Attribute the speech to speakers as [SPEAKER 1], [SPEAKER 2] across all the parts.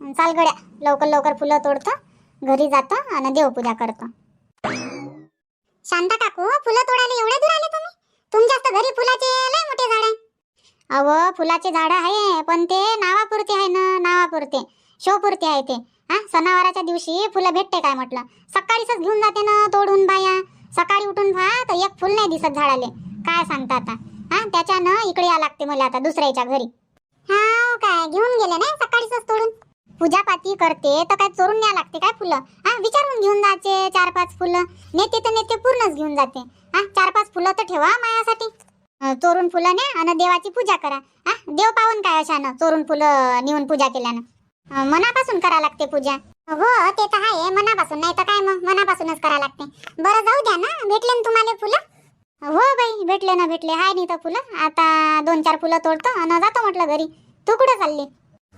[SPEAKER 1] चाल गड्या लवकर लवकर फुलं तोडतो घरी जातो आणि देवपूजा करतो. शांता काकू फुलं तोडायला एवढ्या दूर आले तुम्ही? तुमच्या तर घरी फुलाचे लय मोठे झाड आहे. अव फुलाचे झाड आहे पण ते नावापुरते आहे ना नावापुरते शोपुरते आहे ते. हा सणावाराच्या दिवशी फुलं भेटते काय म्हटलं? सकाळीच घेऊन जाते ना तोडून बाया. सकाळी उठून पहा तर एक फुल नाही दिसत झाडाले. काय सांगता आता? हा त्याच्यानं इकडे या लागते मला आता दुसऱ्याच्या घरी. हा काय घेऊन गेले ना सकाळीच तोडून? पूजा पाती करते तर काय चोरून न्या लागते काय फुलं? हा विचारून घेऊन जायचे चार पाच फुलं. नेते तर नेते पूर्णच घेऊन जाते. हा चार पाच फुलं तर ठेवा मायासाठी. चोरून फुलं न्या आणि देवाची पूजा करा. हा देव पाहून काय अशानं चोरून फुलं नेऊन पूजा केल्यानं. मनापासून करा लागते पूजा. हो ते तर आहे मनापासून. नाही तर काय मग? मनापासूनच करा लागते. बरं जाऊ द्या ना. भेटले ना तुम्हाला फुलं? हो बाई भेटले ना भेटले. हाय नाही तर फुलं. आता दोन चार फुलं तोडतो आणि जातो म्हटलं घरी. तू कुठं चालली?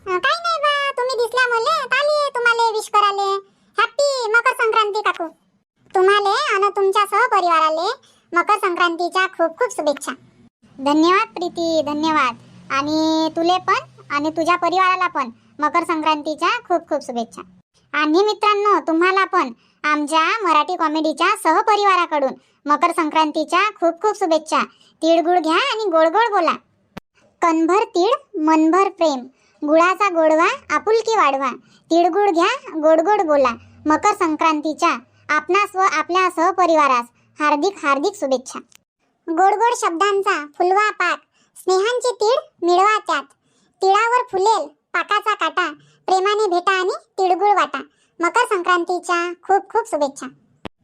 [SPEAKER 1] काही नाही बा तुम्ही दिसल्या मले आली तुम्हाला विश कराले हॅपी मकर संक्रांती काकू. तुम्हाला आणि तुमच्या सहपरिवाराले मकर संक्रांतीच्या खूप खूप शुभेच्छा. धन्यवाद प्रीती धन्यवाद. आणि तुले पण आणि तुझ्या परिवाराला पण मकर संक्रांतीच्या खूप खूप शुभेच्छा. आणि मित्रांनो तुम्हाला पण आमच्या मराठी कॉमेडीच्या सहपरिवाराकडून मकर संक्रांतीच्या खूप खूप शुभेच्छा. तिळगुळ घ्या आणि गोड गोड बोला. कणभर तीळ मनभर प्रेम. गुळाचा गोडवा आपुलकी वाढवा. तिळगुळ घ्या गोड गोड बोला. मकर संक्रांतीच्या आपणास व आपल्या सहपरिवारास हार्दिक हार्दिक शुभेच्छा. गोड गोड शब्दांचा फुलवा पाक. स्नेहांचे तीळ मिळवा त्यात. तिळावर फुलेल पाकाचा काटा. प्रेमाने भेटा आणि तिळगुळ वाटा. मकर संक्रांतीच्या खूप खूप शुभेच्छा.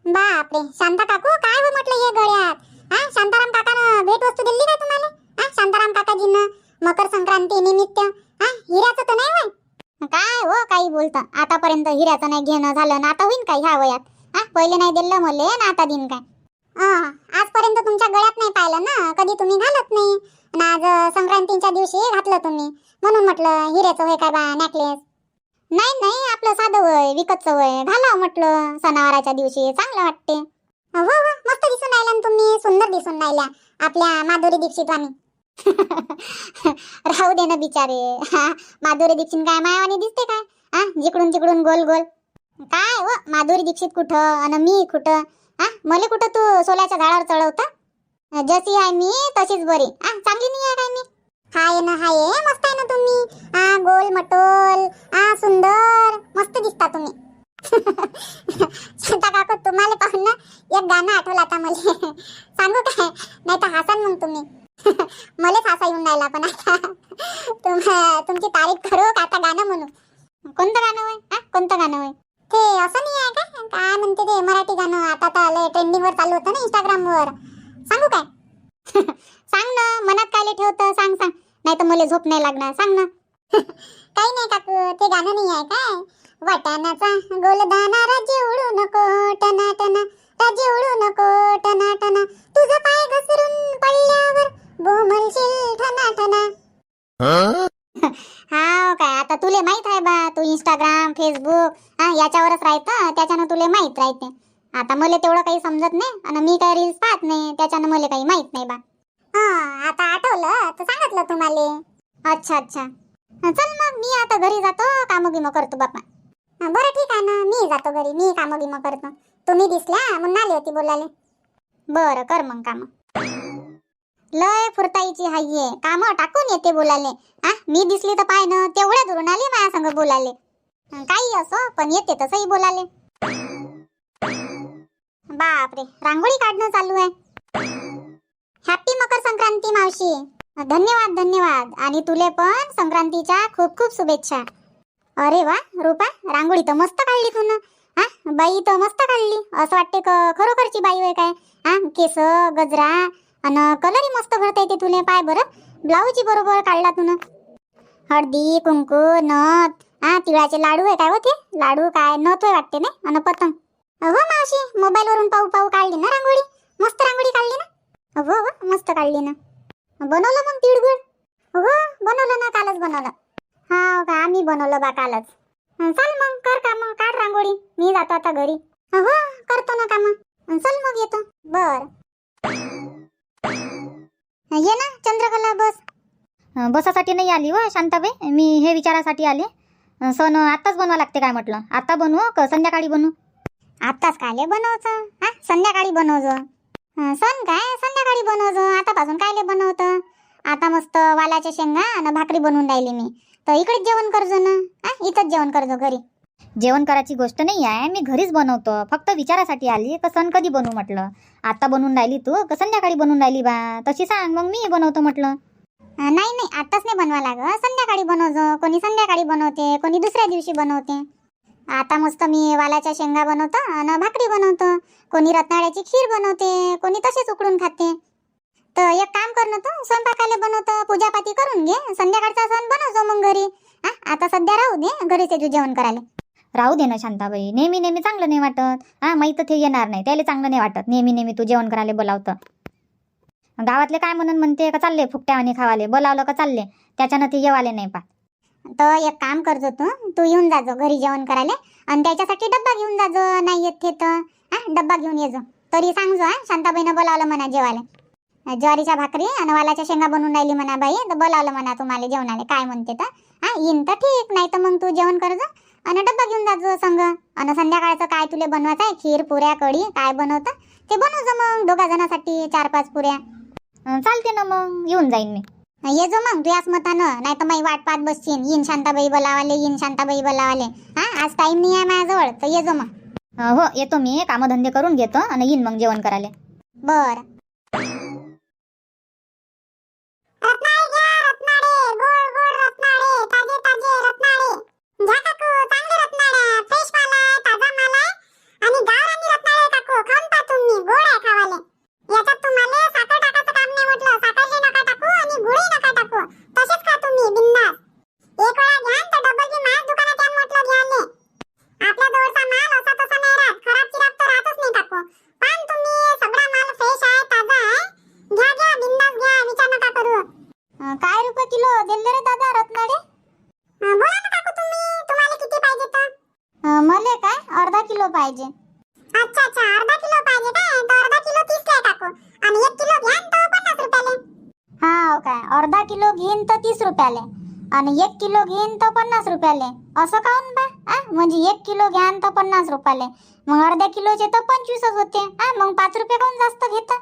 [SPEAKER 1] बापरे! शांता काकू काय हो म्हटलं हे गळ्यात? हा शांताराम काकानं भेट वस्तू दिली का तुम्हाला? हा शांताराम काकाजीनं? मकर संक्रांती निमित्त हा हिऱ्याचं तर नाही होय? काय हो काही बोलतं. आतापर्यंत हिऱ्याचं नाही घेणं झालं ना आता होईन काय ह्या वयात? हा पहिले नाही दिलं मले ना आता दिन काय? आजपर्यंत तुमच्या गळ्यात नाही पाहिलं ना? कधी तुम्ही घालत नाही? ना आज संक्रांतीच्या दिवशी घातलं तुम्ही. म्हणून म्हटलं हिऱ्याचं होय काय बा नेकलेस नाही नाही आपलं साधं वय विकतचं वय घालावं म्हटलं सणावाराच्या दिवशी. चांगलं वाटते. हो हो मस्त दिसून राहिल्या ना तुम्ही. सुंदर दिसून राहिल्या आपल्या माधुरी दीक्षित वाणी. राहू दे ना बिचारे. हा माधुरी दीक्षित काय मायावानी दिसते काय? हा जिकडून तिकडून गोल गोल. काय हो माधुरी दीक्षित कुठं आणि मी कुठं? हा मले कुठं तू सोल्याच्या झाडावर चढवता? जशी आहे मी तशीच बरी. हा चांगली नाही आहे काय मी? हाय ना हाय मस्त आहे ना तुम्ही? हा गोल मटोल. हा सुंदर. मस्त दिसता तुम्ही. शांता काकू तुम्हाला पाहून ना एक गाणं आठवलं आता मला. सांगू काय? नाही तर हसान मग तुम्ही. मलाच हसा येऊन राहिला पण आता. तुम तुमची तारीफ करू का आता गाणं म्हणू कोणतं गाणं होय? हा कोणतं गाणं होय? ते असं नाही आहे का काय म्हणते ते मराठी गाणं? आता तर ट्रेंडिंग वर चालू होतं ना इंस्टाग्राम वर. सांगू काय? सांग ना मनात काय ठेवतं? सांग सांग. नाही तर मला झोप नाही लागणार. सांग ना. काही नाही काकू ते गाणं नाही आहे काय? वाटाणाचा गोलदाना राज्य उडू नको टना टना राजे उडू नको टना टना तुझा पाय घसरून पडल्यावर ठना ठना हा? काय? आता तुले माहीत आहे बा तू इंस्टाग्राम फेसबुक हा याच्यावरच राहतं त्याच्यानं तुले माहीत राहते. आता मला तेवढं काही समजत नाही आणि मी काही रील्स पाहत नाही त्याच्यानं मला काही माहीत नाही बा. हा आता आठवलं तर सांगितलं तुम्हाला. अच्छा अच्छा. चल मग मी आता घरी जातो कामं गिमं करतो बापा. बरं ठीक आहे ना मी जातो घरी मी कामं गिमं करतो. तुम्ही दिसल्या म्हणून आली होती बोलाले बरं कर मग काम. लय फुरताईची हाये काम टाकून येते बोलाले हा मी दिसली तर पाय ना तेवढ्या दुरून आली माया संग बोलाले काही असो पण येते तसंही बोलाले बापरे रांगोळी काढणं चालू आहे. हॅपी मकर संक्रांती मावशी. धन्यवाद धन्यवाद. आणि तुले पण संक्रांतीच्या खूप खूप शुभेच्छा. अरे वा रुपा रांगोळी तर मस्त काढली तू ना. हा बाई तर मस्त काढली. असं वाटते खरोखरची बाई होय काय? हा केस गजरा आणि कलरही मस्त भरता येते तुले पाय बरं. ब्लाऊजही बरोबर काढला तू ना हळदी कुंकू नथ. हा तिळाचे लाडू आहे काय होते लाडू काय? नथ होय वाटते नाही? आणि पतंग. हो मावशी मोबाईल वरून पाहू पाहू काढली ना रांगोळी? मस्त रांगोळी काढली ना? हो हो मस्त काढली ना. बनवलं मग तिळगुळ? हो बनवलं ना कालच बनवलं. हा हो का? आम्ही बनवलं बा कालच. चल मग कर काम काढ रांगोळी. मी जातो आता घरी. हो करतो ना काम. चल मग येतो. बर. ये ना चंद्रकला बस.
[SPEAKER 2] बसासाठी नाही आली व शांताबाई. मी हे विचारासाठी आले. सण आत्ताच बनवा लागते काय म्हटलं? आता बनवू का संध्याकाळी बनवू?
[SPEAKER 1] आत्ताच कायले बनवचं हा संध्याकाळी बनवजो सण काय? संध्याकाळी बनवजो आतापासून कायले बनवतं? आता मस्त वालाच्या शेंगा आणि भाकरी बनवून राहिली मी. तर इकडेच जेवण करजो ना. हा इथंच जेवण करजो घरी.
[SPEAKER 2] जेवण करायची गोष्ट नाही आहे मी घरीच बनवतो. फक्त विचारासाठी आली का सण कधी बनवू म्हटलं? आता बनवून राहिली तू का संध्याकाळी बनवून राहिली बा? तशी सांग मग मी बनवतो म्हटलं.
[SPEAKER 1] नाही नाही आताच नाही बनवा लागं संध्याकाळी बनवजो कोणी संध्याकाळी बनवते कोणी दुसऱ्या दिवशी बनवते. आता मस्त मी वालाच्या शेंगा बनवतो आणि भाकरी बनवतो. कोणी रत्नाळ्याची खीर बनवते कोणी तसेच उकडून खाते. तर एक काम कर ना तू स्वयंपाकाला बनवतो पूजापाती करून घे. संध्याकाळचा सण बनवजो मग घरी. हा आता सध्या राहू दे घरीच येतो जेवण करायला.
[SPEAKER 2] राहू दे ना शांताबाई. नेहमी नेहमी चांगलं नाही वाटत. हा माहीत ते येणार नाही. त्याला चांगलं नाही वाटत. नेहमी नेहमी तू जेवण करायला बोलावतं. गावातले काय म्हणून म्हणते का चालले फुकट्या आणि खावाले? बोलावलं का चालले? त्याच्यानं ते येवाले नाही पा
[SPEAKER 1] तर एक काम करजो तू. तू येऊन जाजो घरी जेवण करायला. आणि त्याच्यासाठी डब्बा घेऊन जाजो. नाही येत ते तर. डब्बा घेऊन येजो. तरी सांगजो हा शांताबाईनं बोलावलं म्हणा जेवायला. ज्वारीच्या भाकरी आणि वालाच्या शेंगा बनवून राहिली म्हणा बाई. तर बोलावलं म्हणा तुम्हाला जेवणाला. काय म्हणते तर? हा येईन तर ठीक. नाही तर मग तू जेवण करजो. आणि डब्बा घेऊन जाजो संग. आणि संध्याकाळचं काय तुला बनवायचं आहे? खीर पुऱ्या कढी काय बनवतं? ते बनवजो मग दोघा जणांसाठी चार पाच पुऱ्या
[SPEAKER 2] चालते ना मग येऊन जाईन मी.
[SPEAKER 1] ये जो मग तू याच मतानं. नाही तर माझी वाट पाहत बसशील येईन शांताबाई बोलावाले येईन शांताबाई बोलावाले. हा आज टाइम नाही आहे माझ्याजवळ तर ये जो मग.
[SPEAKER 2] हो येतो मी. कामधंदे करून घेतो आणि येईन मग जेवण करायला.
[SPEAKER 1] बर. आणि एक किलो घेईन तर पन्नास रुपयाले. असं काऊन बा? आ? म्हणजे एक किलो घ्यान तर पन्नास रुपयाले. मग अर्ध्या किलोचे तर पंचवीसच होते. हा मग पाच रुपये काऊन जास्त घेता?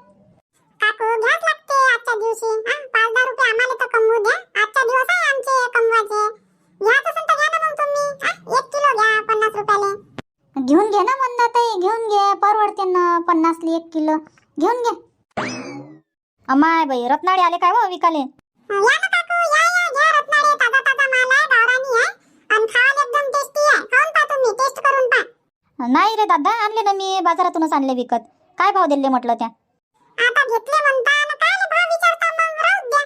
[SPEAKER 1] काकू घ्याच लागते आजच्या दिवशी. पाच दहा रुपये आम्हाला तर कमवू द्या. आजचा दिवस आहे आमचे कमवायचे. घ्याच असेल तर घ्या ना मग तुम्ही? एक किलो घ्या पन्नास रुपयाले. घेऊन घे ना मंदाताई घेऊन घे. परवडते ना पन्नासली एक किलो. घेऊन घे.
[SPEAKER 2] अमाय बाई रत्नाळे आले काय हो विकाले?
[SPEAKER 1] या ना काकू या या घ्या रत्नाळे ताजा ताजा माल आहे गावरानी आहे आणि खायला एकदम टेस्टी आहे. खाऊन पहा तुम्ही. टेस्ट करून पहा.
[SPEAKER 2] नाही रे दादा आणले ना मी. बाजारातूनच आणले विकत. काय भाव दिले म्हटलं त्या?
[SPEAKER 1] आता घेतले म्हणता आणि काय भाव विचारता मग? राहू द्या.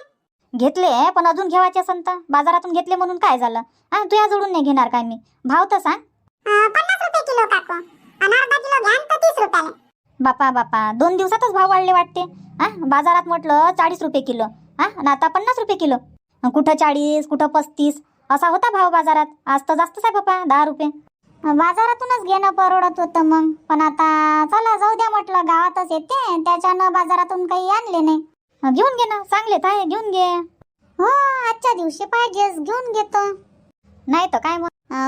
[SPEAKER 2] घेतले पण अजून घेवायचे तर. बाजारातून घेतले म्हणून काय झालं? हा तुझ्या जोडून नाही घेणार काय मी? भाव तर सांग
[SPEAKER 1] अं, पन्नास रुपये किलो काकू. आणि अर्धा किलो घ्या तर तीस रुपयाले.
[SPEAKER 2] बापा बापा. दोन दिवसातच भाव वाढले वाटते. हा बाजारात म्हटलं चाळीस रुपये किलो. हा आणि आता पन्नास रुपये किलो. कुठं चाळीस कुठं पस्तीस? असा होता भाव बाजारात. आज तर जास्तच आहे पप्पा दहा रुपये.
[SPEAKER 1] बाजारातूनच घेणं परवडत होतं मग. पण आता चला जाऊ द्या म्हटलं गावातच येते. त्याच्यानं बाजारातून काही आणले नाही.
[SPEAKER 2] घेऊन घे ना चांगले आहे घेऊन घे.
[SPEAKER 1] हो आजच्या दिवशी पाहिजेच घेऊन घेतो.
[SPEAKER 2] नाही तर काय मग?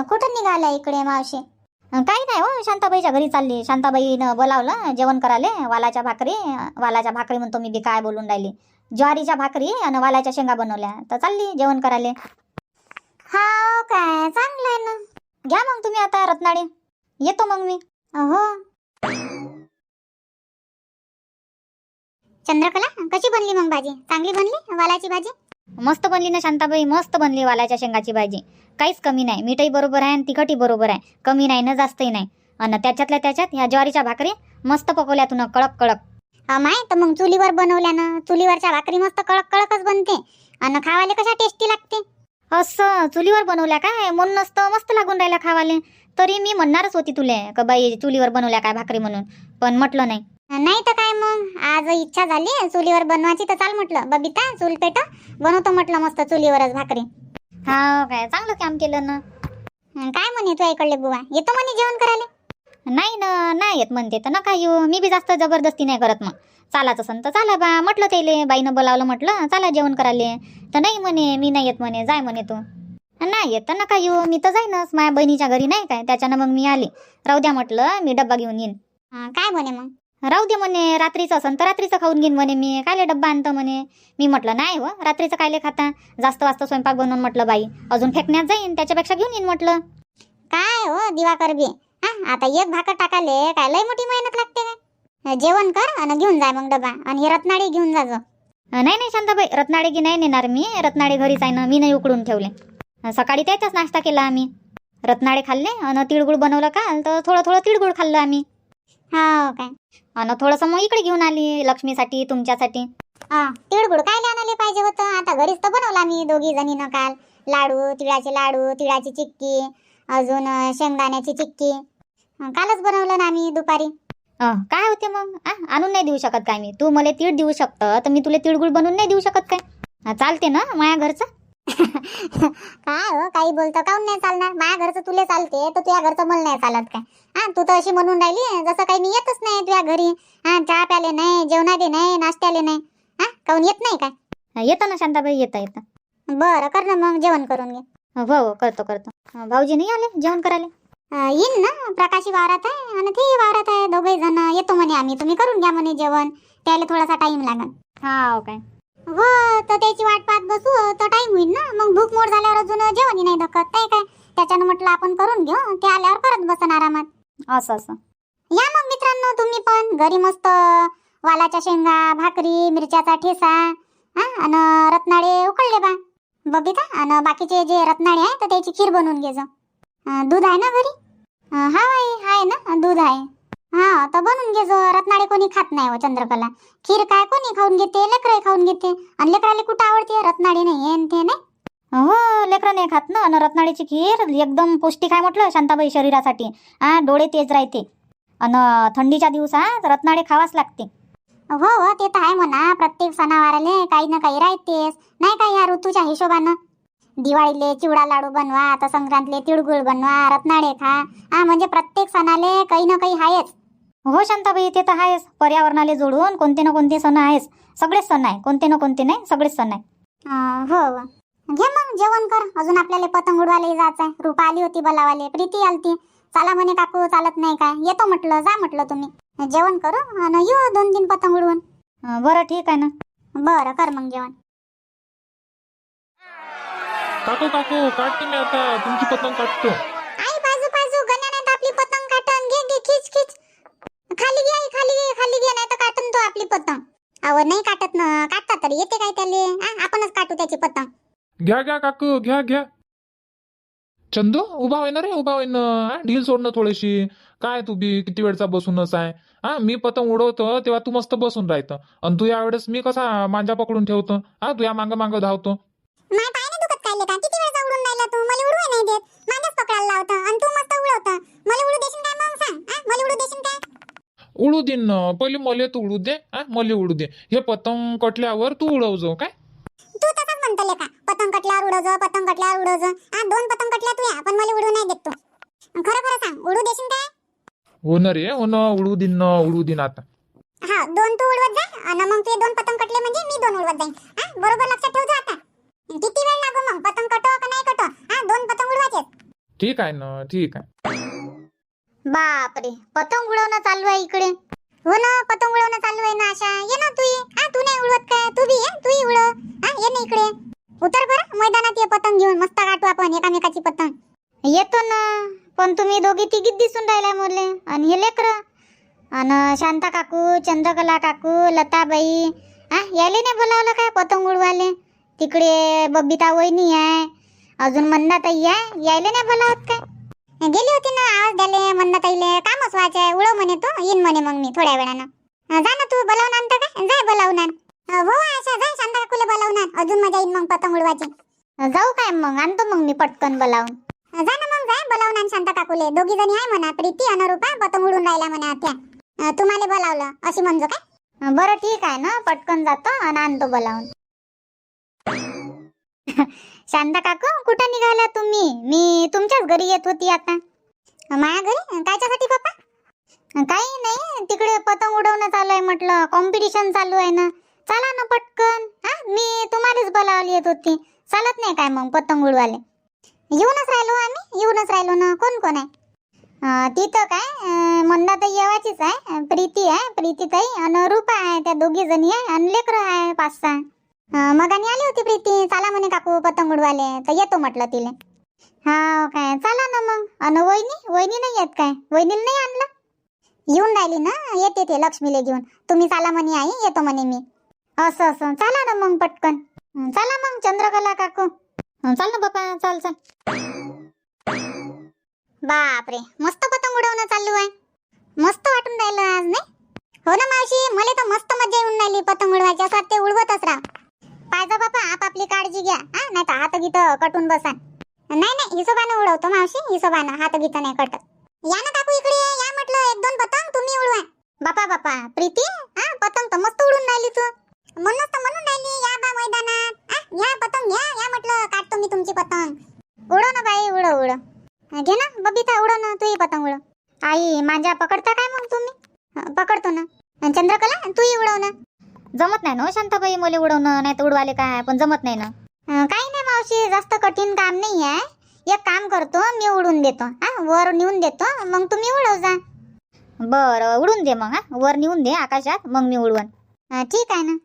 [SPEAKER 1] कुठं निघाला इकडे मावशी?
[SPEAKER 2] काही नाही हो शांताबाईच्या घरी चालली. शांताबाईनं बोलावलं जेवण करायले. वालाच्या भाकरी वालाच्या भाकरी म्हणतो मी बी काय बोलून राहिली. ज्वारीच्या भाकरी आणि वालाच्या शेंगा बनवल्या. तर चालली जेवण करायले.
[SPEAKER 1] हा काय चांगलं आहे ना.
[SPEAKER 2] घ्या मग तुम्ही आता रत्नाळे येतो मग मी.
[SPEAKER 1] हो चंद्रकला कशी बनली मग भाजी? चांगली बनली? वालाची भाजी?
[SPEAKER 2] मस्त बनली ना शांताबाई मस्त बनली वालाच्या शेंगाची भाजी. काहीच कमी नाही मीठही बरोबर आहे आणि तिखटही बरोबर आहे. कमी नाही ना जास्तही नाही. आणि त्याच्यातल्या त्याच्यात ह्या ज्वारीच्या भाकरी मस्त पकवल्या तुला कडक कळक
[SPEAKER 1] माय तर मग चुलीवर बनवल्या ना चुलीवरच्या भाकरी मस्त कडक कळकच बनते. आणि खावाले कशा टेस्टी लागते?
[SPEAKER 2] असं चुलीवर बनवल्या काय? म्हणूनच तर मस्त लागून राहिल्या खावाले. तरी मी म्हणणारच होती तुले का बाई चुलीवर बनवल्या काय भाकरी म्हणून? पण म्हटलं नाही.
[SPEAKER 1] नाही तर काय मग? आज इच्छा झाली चुलीवर बनवायची तर चाल म्हटलं. बबिता चूल पेट बनवतो म्हटलं मस्त चुलीवरच भाकरी.
[SPEAKER 2] हा काय चांगलं काम केलं ना.
[SPEAKER 1] काय म्हणे तू इकडले बुवा? येतो म्हणे जेवण करायला?
[SPEAKER 2] नाही ना नाही येत म्हणते तर नका येऊ. मी बी जास्त जबरदस्ती नाही करत मग. चालाच असन तर चाला बा. म्हटलं त्याले बाईनं बोलावलं म्हटलं चला जेवण करायले. तर नाही म्हणे मी नाही येत म्हणे जाय म्हणे तू. नाही येत नका येऊ मी तर जाईनच माझ्या बहिणीच्या घरी नाही काय त्याच्यानं मग मी आली. राहू द्या म्हटलं मी डब्बा घेऊन येईन.
[SPEAKER 1] काय म्हणे मग?
[SPEAKER 2] राहू दे म्हणे रात्रीचं असन तर रात्रीचं खाऊन घेईन म्हणे मी कायले डब्बा आणतं म्हणे? मी म्हटलं नाही हो रात्रीचं कायले खाता? जास्त वाजता स्वयंपाक बनवून म्हटलं बाई अजून फेकण्यात जाईन त्याच्यापेक्षा घेऊन येईन म्हटलं.
[SPEAKER 1] काय हो दिवाकर बी? हा आता एक भाकर टाकाले काय लय मोठी मेहनत लागते काय जेवण कर आणि घेऊन जाय मग डबा. आणि हे रत्नाळी घेऊन जा
[SPEAKER 2] नाही नाही शांताबाई रत्नाडे की नाही नेणार मी. रत्नाडे घरीच आहे ना मी नाही उकडून ठेवले. सकाळी त्याचाच नाश्ता केला आम्ही. रत्नाडे खाल्ले आणि तिळगुळ बनवलं काल तर थोडं थोडं तिळगुळ खाल्लं आम्ही.
[SPEAKER 1] हो काय?
[SPEAKER 2] आणि थोडंसं मग इकडे घेऊन आली लक्ष्मीसाठी तुमच्यासाठी.
[SPEAKER 1] हा तिळगुळ काय आणायला पाहिजे होतं? आता घरीच तर बनवला मी दोघी जणीनं काल. लाडू तिळाचे लाडू तिळाची चिक्की अजून शेंगदाण्याची चिक्की. कालच बनवलं ना आम्ही दुपारी.
[SPEAKER 2] काय होते मग? आ, आणून नाही देऊ शकत काय मी? तू मला तीळ देऊ शकतं तर मी तुला तिळगुळ बनवून नाही देऊ शकत काय? चालते ना माया घरचं?
[SPEAKER 1] काय हो काही बोलतं? काऊन नाही चालणार? माझ्या घरचं तुले चालते तर तुझ्या घरचं मला नाही चालत काय? हा तू तर अशी म्हणून राहिली जसं काही मी येतच नाही तुझ्या घरी. हा चहा प्याले नाही जेवणाले नाही नाश्त्याले नाही. हा काऊन येत नाही काय?
[SPEAKER 2] येतं ना शांताबाई येतं येतं.
[SPEAKER 1] बरं कर ना मग जेवण करून घे.
[SPEAKER 2] हो हो करतो करतो. भाऊजी नाही आले? जेवण करायला?
[SPEAKER 1] अं, येईन ना? प्रकाशी वावरात आहे आणि ते वावरात आहे. दोघे जण येतो म्हणे आम्ही. तुम्ही करून घ्या म्हणे जेवण. त्याला थोडासा टाइम लागेल
[SPEAKER 2] हा काय.
[SPEAKER 1] हो तर त्याची वाट पाहत बसू तर टाइम होईल ना? मग भूक मोड झाल्यावर अजून जेवणही नाही धकत. नाही काय? त्याच्यानं म्हटलं आपण करून घेऊ. ते आल्यावर परत बसन आरामात.
[SPEAKER 2] असं असं.
[SPEAKER 1] या मग मित्रांनो तुम्ही पण. घरी मस्त वालाच्या शेंगा भाकरी मिरच्याचा ठेसा हा? आणि रत्नाळे उकळले बा. बबिता आणि बाकीचे जे रत्नाळे आहे तर त्याची खीर बनवून घे दूध आहे ना घरी? हा आहे आहे ना? दूध आहे. हा तर बनवून घे जो रत्नाळे कोणी खात नाही हो चंद्रकला. खीर काय कोणी खाऊन घेते लेकरं खाऊन घेते. आणि लेकराला कुठं आवडते रत्नाळे नाही येन ते नाही?
[SPEAKER 2] हो लेकरं नाही खात ना. आणि रत्नाळीची खीर एकदम पौष्टिक आहे म्हटलं शांताबाई शरीरासाठी. हा डोळे तेज राहते. आणि थंडीच्या दिवसात रत्नाळे खावाच लागते.
[SPEAKER 1] हो हो ते तर आहे म्हणा. प्रत्येक सणावाराले काही ना काही राहतेच. नाही काही या ऋतूच्या हिशोबानं? दिवाळीले चिवडा लाडू बनवा आता संक्रांतले तिळगुळ बनवा रत्नाळे खा. हा म्हणजे प्रत्येक सणाले काही ना काही आहेच
[SPEAKER 2] हो शांताबाई ते तर आहेच पर्यावरणाला जोडून कोणते ना कोणते सण आहेच सगळेच सण आहे कोणते ना कोणते नाही सगळेच सण आहे
[SPEAKER 1] अं, हो. घे मग जेवण कर. अजून आपल्याला पतंग उडवायला जायचं आहे रुपा आली होती बोलावाले. प्रीती आलती. चला म्हणे काकू चालत नाही काय. येतो म्हटलं जा म्हटलं तुम्ही. जेवण करू. आणि येऊ दोन तीन पतंग उडवून
[SPEAKER 2] अं, बरं ठीक आहे ना.
[SPEAKER 1] बरं कर मग जेवण.
[SPEAKER 3] काकू काकू काढते मी आता. तुमची पतंग काढतो
[SPEAKER 1] आई बाजू बाजू गण्याने आपली पतंग काटन. घे घे खिच खिच. खाली घे आई खाली घे खाली घे नाही तर काटन तो आपली पतंग. अव नाही काटत ना. काटता तरी येते काय त्याले? आपणच काटू त्याची पतंग.
[SPEAKER 3] घ्या घ्या काकू घ्या घ्या. चंदू उभा होय ना रे उभा होय ना. हा, ढील सोड ना थोडीशी. काय तू बी किती वेळचा बसूनच आहे? हा मी पतंग उडवतो तेव्हा तू मस्त बसून राहतं. आणि तू यावेळेस मी कसा मांजा पकडून ठेवतो? हा तू या मागं मागं धावतो.
[SPEAKER 1] काय का किती वेळचा उडून राहिला तू? मला उडवाय नाही देत. पकडायला लावतं. आणि तू मस्त उडवतं. मला उडू देशील काय मग? सांग. मला उडू देशील काय?
[SPEAKER 3] उडू दे ना. पहिले मले तू उडू दे. हा मले उडू दे. हे पतंग कटल्यावर तू उडव जो काय?
[SPEAKER 1] तू तसंच म्हणतो लेका. पतंग कटल्यावर उडवजो पतंग कटल्यावर उडवजो. आ दोन पतंग कटल्या तू या पण मला उडू नाही देत तू. खरं खरं सांग. उडू देशील काय?
[SPEAKER 3] हो ना रे हो ना उडू दिन ना उडू दिन आता.
[SPEAKER 1] हा दोन तू उडवत जा. आणि मग ते दोन पतंग कटले म्हणजे मी दोन उडवत जाईन. हा बरोबर लक्षात ठेवतो आता. किती वेळ लागू मग. पतंग कटो का नाही कटो? हा दोन पतंग उडवायचे
[SPEAKER 3] ठीक आहे ना ठीक आहे.
[SPEAKER 1] बापरे पतंग उडवणं चालू आहे इकडे. हो ना पतंग उडवणं चालू आहे ना आशा. ये ना तू ये. हा तू नाही उडवत काय? तू बी ये तू उडव. हा ये ना इकडे. उतर बरं मैदानात ये पतंग घेऊन. मस्त काटू आपण एकामेकाची पतंग.
[SPEAKER 2] येतो ना. पण तुम्ही दोघी तिघीच दिसून राहिल्या मुले आणि हे लेकरं. आणि शांता काकू चंद्रकला काकू लताबाई. हा यायले नाही बोलावलं काय पतंग उडवाले तिकडे बबिता वहिनी आहे. अजून मंदाताई आहे. यायले नाही बोलावत काय?
[SPEAKER 1] गेली होती ना आवाज द्याले मंदाताईले कामच व्हायचंय. उडव म्हणे तो. येईन म्हणे मग मी थोड्या वेळानं. जा ना तू बोलावून आणता काय? जाय बोलावून हो आशा जाय शांता काकूला बोलावून अजून मजा येईन मग पतंग उडवायची.
[SPEAKER 2] जाऊ काय मग? आणतो मग मी पटकन बोलावून.
[SPEAKER 1] जा ना मग जाय बोलावून आण शांता काकूले दोघी जणी आहे म्हणा प्रीती आणि रुपा पतंग उडून राहिला म्हणा त्या. तुम्हाला बोलावलं. अशी म्हणजो काय?
[SPEAKER 2] बरं ठीक आहे ना. पटकन जातो आणि आणतो बोलावून. शांता काकू कुठं निघाला तुम्ही? मी तुमच्याच घरी येत होती आता.
[SPEAKER 1] माया घरी? कायच्यासाठी पप्पा?
[SPEAKER 2] काही नाही तिकडे पतंग उडवणं चालू आहे म्हटलं. कॉम्पिटिशन चालू आहे ना. चला ना पटकन. हा मी तुम्हालाच बोलावली येत होती. चालत नाही काय मग पतंग उडवाले?
[SPEAKER 1] येऊनच राहिलो आम्ही येऊनच राहिलो ना. कोण कोण आहे? तिथं काय? मंदा तर येवाचीच आहे. प्रीती आहे. प्रीतीताई आणि रूपा आहे. त्या दोघी जणी आहे. आणि लेकरं आहे पाच सहा. मग मगानी आली होती प्रीती. चला म्हणे काकू पतंग उडवाले तर येतो म्हटलं तिला. हा काय. चला ना मग. अन वहिनी? वहिनी नाही येत काय? वहिनीला नाही आणलं? येऊन राहिली ना? येते ते लक्ष्मीले घेऊन. तुम्ही चाला म्हणे आई येतो म्हणे मी. असं असं. चला ना मग पटकन. चला मग चंद्रकला काकू.
[SPEAKER 2] चल चाल ना बापा चाल चाल.
[SPEAKER 1] बापरे. मस्त पतंग उडवणं चालू आहे. मस्त वाटून राहिलं आज नाही? हो ना मावशी? मला तर मस्त मजा येऊन राहिली पतंग उडवायची असं ते उडवतच राहा. आपली काळजी घ्या हा? नाही तर हात गीत कटून बसा नाही नाही हिशोबानं उडवतो मावशी हिशोबानं हात गीत नाही कटत. या ना काकू इकडे या म्हटलं एक दोन पतंग तुम्ही उडवा. बापा बापा प्रीती हा पतंग तर मस्त उडून राहिली तू. म्हणून तर म्हणून राहिली या बा मैदानात हा, घ्या पतंग घ्या या म्हटलं काढतो मी तुमची पतंग. उडव ना बाई उडव उडव. घे ना बबिता उडव ना तूही पतंग उडव. आई माझ्या पकडता काय मग तुम्ही? पकडतो ना. चंद्रकला तूही उडव ना.
[SPEAKER 2] जमत नाही ना हो शांताबाई मला उडवणं नाही तर उडवाले काय पण जमत नाही ना.
[SPEAKER 1] अं, काही नाही मावशी जास्त कठीण काम नाही आहे. एक काम करतो मी उडून देतो. हा वर नेऊन देतो मग तुम्ही उडव जा.
[SPEAKER 2] बरं उडून दे मग हा. वर नेऊन दे आकाशात मग मी उडवन.
[SPEAKER 1] अं, ठीक आहे ना.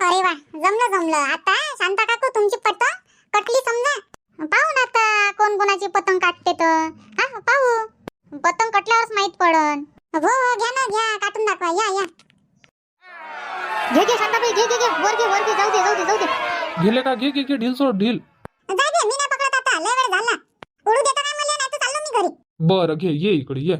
[SPEAKER 1] अरे वा जमलं जमलं. आता शांता काकू तुमची पतंग कटली समजा. पाहू ना आता कोण कोणाची पतंग काटते तर. हा पाहू. पतंग कटल्यावरच माहीत पडन. हो हो घ्या ना घ्या. काटून दाखवा. या या.
[SPEAKER 2] घे घे शांताबाई घे घे घे. वर घे वर घे. जाऊ दे जाऊ दे जाऊ दे.
[SPEAKER 3] गेले का? घे घे घे. ढील सोड ढील.
[SPEAKER 1] जाय दे मी नाही पकडत आता. लय वेळ झाला. उडू देता काय मला नाही तर चाललो मी घरी.
[SPEAKER 3] बरं घे ये इकडे ये.